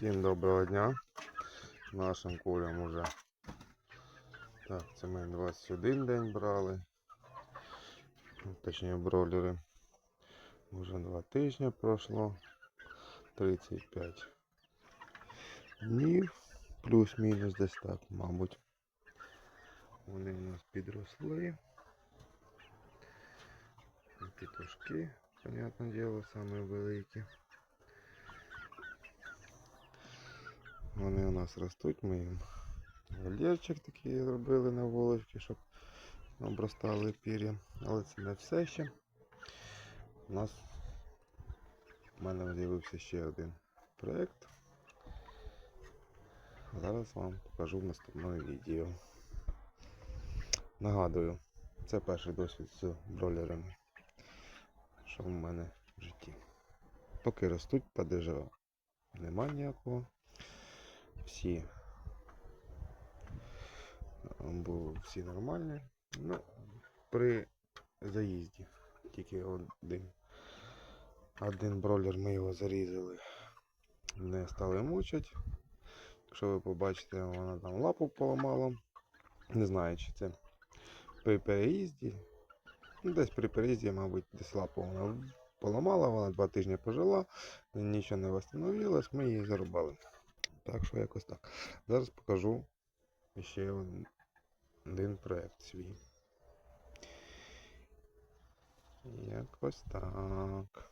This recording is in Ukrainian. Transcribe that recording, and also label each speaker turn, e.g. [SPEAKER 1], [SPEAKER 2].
[SPEAKER 1] Всім доброго дня. Нашим курям уже. Так, це ми 21 день брали. Точніше бройлери. Уже два тижні пройшло. 35 днів. Плюс-мінус десь так, мабуть. Вони у нас підросли. Петушки, понятне діло, саме великі. Вони у нас ростуть, ми їм вольєрчик такий зробили на волочки, щоб обростали пір'я. Але це не все ще. У нас в мене з'явився ще один проєкт. Зараз вам покажу в наступному відео. Нагадую, це перший досвід з бройлерами, що в мене в житті. Поки ростуть, падежа нема ніякого. Всі бо всі нормальні. Ну, при заїзді тільки один. Один бройлер ми його зарізали, не стали мучать. Якщо ви побачите, вона там лапу поламала. Не знаю, чи це при переїзді. Ну, десь при переїзді, мабуть, десь лапу вона поламала, вона два тижні пожила, нічого не встановилось, ми її зарубали. Так що якось так. Зараз покажу ще один- проєкт свій. Якось так.